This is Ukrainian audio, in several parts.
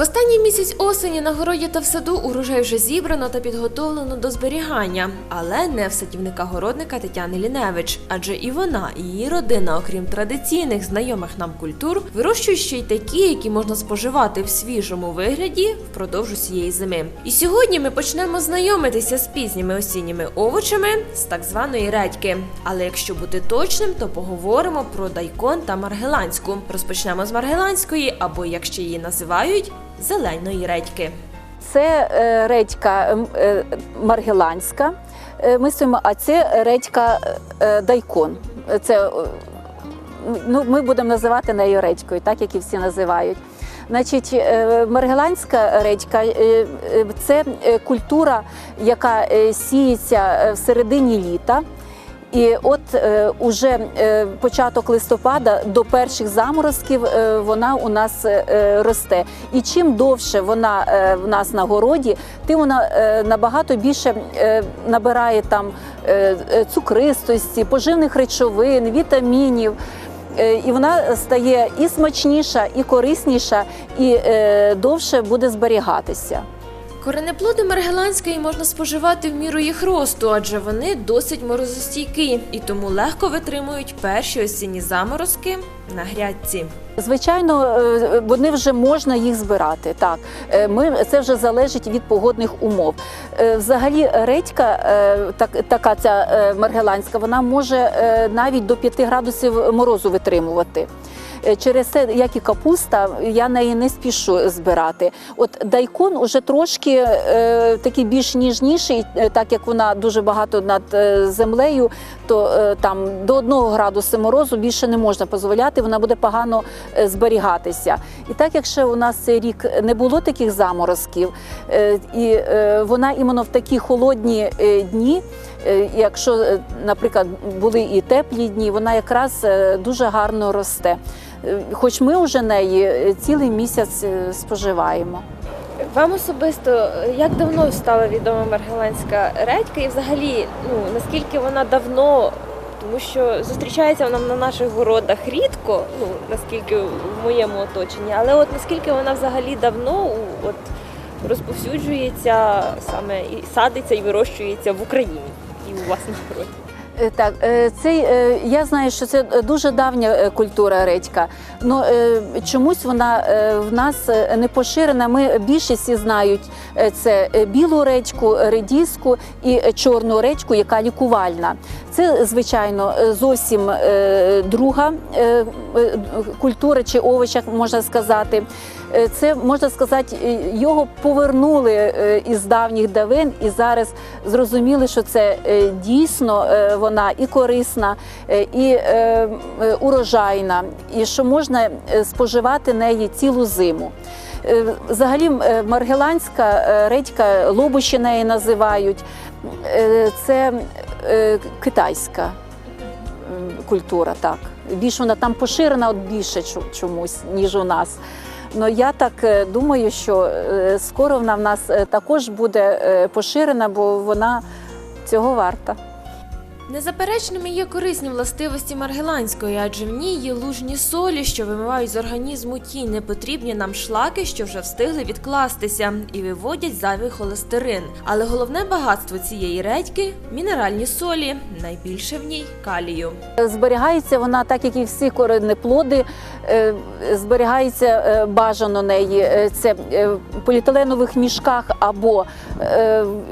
В останній місяць осені на городі та в саду урожай вже зібрано та підготовлено до зберігання, але не в садівника городника Тетяни Ліневич, адже і вона, і її родина, окрім традиційних знайомих нам культур, вирощують ще й такі, які можна споживати в свіжому вигляді впродовж усієї зими. І сьогодні ми почнемо знайомитися з пізніми осінніми овочами з так званої редьки. Але якщо бути точним, то поговоримо про дайкон та маргеланську. Розпочнемо з маргеланської, або як ще її називають, зеленої редьки. Це е, редька е, маргеланська. е, Ми стоїмо, а це редька дайкон. Це, ну, ми будемо називати нею редькою, так як і всі називають. Значить, маргеланська редька це культура, яка сіється в середині літа. І от е, уже е, початок листопада до перших заморозків е, вона у нас е, росте. І чим довше вона е, в нас на городі, тим вона е, набагато більше е, набирає там е, е, цукристості, поживних речовин, вітамінів. Е, І вона стає і смачніша, і корисніша, і е, довше буде зберігатися. Коренеплоди маргеланської можна споживати в міру їх росту, адже вони досить морозостійкі і тому легко витримують перші осінні заморозки на грядці. Звичайно, е, вони вже можна їх збирати. Так, Е, ми це вже залежить від погодних умов. Е, Взагалі, редька, так, така ця маргеланська, вона може навіть до 5 градусів морозу витримувати. Е, Через це, як і капуста, я неї не спішу збирати. От дайкон уже трошки е, такий більш ніжніший, е, так як вона дуже багато над е, землею, то е, там до 1 градуса морозу більше не можна дозволяти, вона буде погано зберігатися. І так як ще у нас цей рік не було таких заморозків, е, і е, вона іменно в такі холодні дні. Якщо, наприклад, були і теплі дні, вона якраз дуже гарно росте. Хоч ми вже неї е, цілий місяць е, споживаємо. Вам особисто е, як давно стала відома маргеланська редька, і взагалі, ну наскільки вона давно, тому що зустрічається вона на наших городах рідко, ну наскільки в моєму оточенні, але от наскільки вона взагалі давно от розповсюджується саме і садиться і вирощується в Україні і у вас на городі. Е, Так, е, цей е, я знаю, що це дуже давня культура редька. Ну чомусь вона в нас не поширена. Ми більшості знають це білу редьку, редіску і чорну редьку, яка лікувальна. Це звичайно зовсім друга культура чи овоч, як можна сказати. Е, Це можна сказати, е, його повернули е, із давніх давин, і зараз зрозуміли, що це дійсно вона і корисна, і урожайна, і що можна споживати неї цілу зиму. Взагалі, маргеланська редька, лобуші неї називають. Це китайська культура, так. Більш вона там поширена от більше чомусь, ніж у нас. Ну я так е, думаю, що е, скоро вона в нас е, також буде поширена, бо вона цього варта. Незаперечними є корисні властивості маргеланської, адже в ній є лужні солі, що вимивають з організму ті непотрібні нам шлаки, що вже встигли відкластися, і виводять зайвий холестерин. Але головне багатство цієї редьки мінеральні солі, найбільше в ній калію. Зберігається вона, так як і всі коренеплоди, е, зберігається е, бажано неї. е, Це в поліетиленових мішках або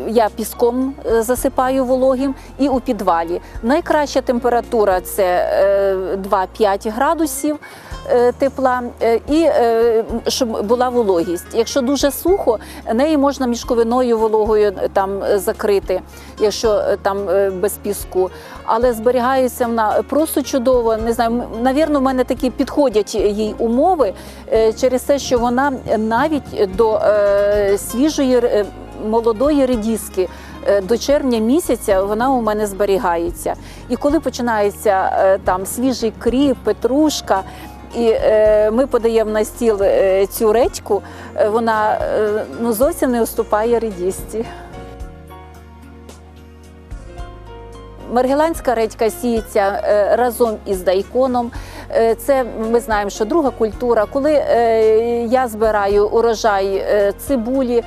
я піском засипаю вологим і у підвалі. Найкраща температура це е, 2-5 градусів. е, Тепла е, і е, щоб була вологість. Якщо дуже сухо, неї можна мішковиною вологою е, там е, закрити, якщо е, там е, без піску. Але зберігається вона просто чудово. Не знаю, навірно, в мене такі підходять їй умови е, через те, що вона навіть до е, свіжої молодої редіски. Е, До червня місяця вона у мене зберігається. І коли починається е, там свіжий кріп, петрушка, і е, ми подаємо на стіл е, цю редьку, е, вона е, ну, зовсім не уступає редісці. Маргеланська редька сіється е, разом із дайконом. Е, Це ми знаємо, що друга культура. Коли е, я збираю урожай цибулі,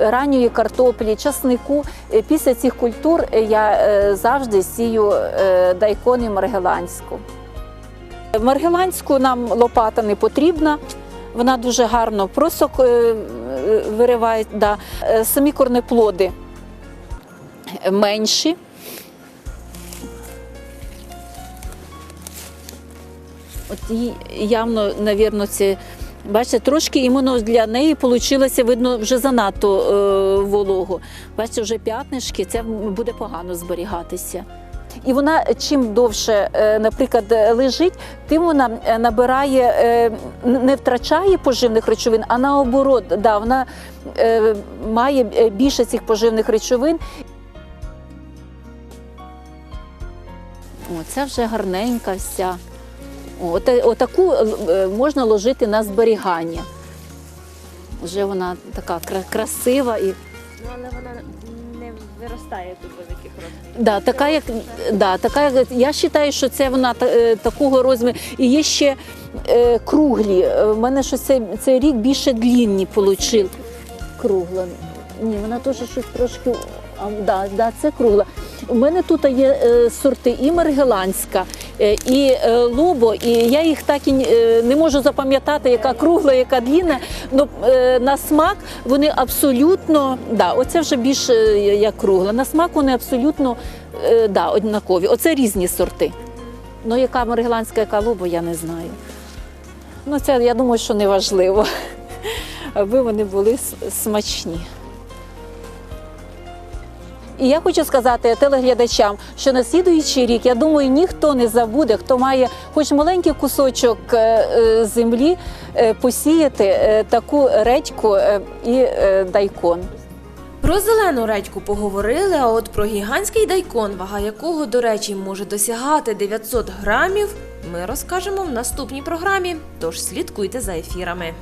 ранньої картоплі, часнику, після цих культур я завжди сію дайкон і маргеланську. Маргеланську нам лопата не потрібна. Вона дуже гарно просок вириває. Да. Самі корнеплоди менші. От явно, навірно, це. Бачите, трошки іменно для неї вийшло, видно, вже занадто е, волого. Бачите, вже п'ятнишки, це буде погано зберігатися. І вона чим довше, е, наприклад, лежить, тим вона е, набирає, е, не втрачає поживних речовин, а наоборот, да, вона е, має е, більше цих поживних речовин. О, це вже гарненька вся. Отаку е, можна ложити на зберігання. Вже вона така красива і Ну але вона не виростає тут великих розмірів. Да, така як да, така як я вважаю, що це вона е, такого розміру. І є ще е, круглі. Е, В мене щось цей, цей рік більше длінні получив. Кругла. Ні, вона теж щось трошки. А, да, да, це кругла. У мене тут є е, сорти і маргеланська, е, і е, лобо, і я їх так і не можу запам'ятати, яка кругла, яка длінна. Ну, на смак вони абсолютно, да, оце вже більш як кругла. На смак вони абсолютно да, однакові. Оце різні сорти. Ну, яка маргеланська, яка лобо, я не знаю. Ну, це я думаю, що не важливо, аби вони були смачні. І я хочу сказати телеглядачам, що на слідуючий рік, я думаю, ніхто не забуде, хто має хоч маленький кусочок е, е, землі, е, посіяти таку редьку і дайкон. Про зелену редьку поговорили, а от про гігантський дайкон, вага якого, до речі, може досягати 900 грамів, ми розкажемо в наступній програмі. Тож слідкуйте за ефірами.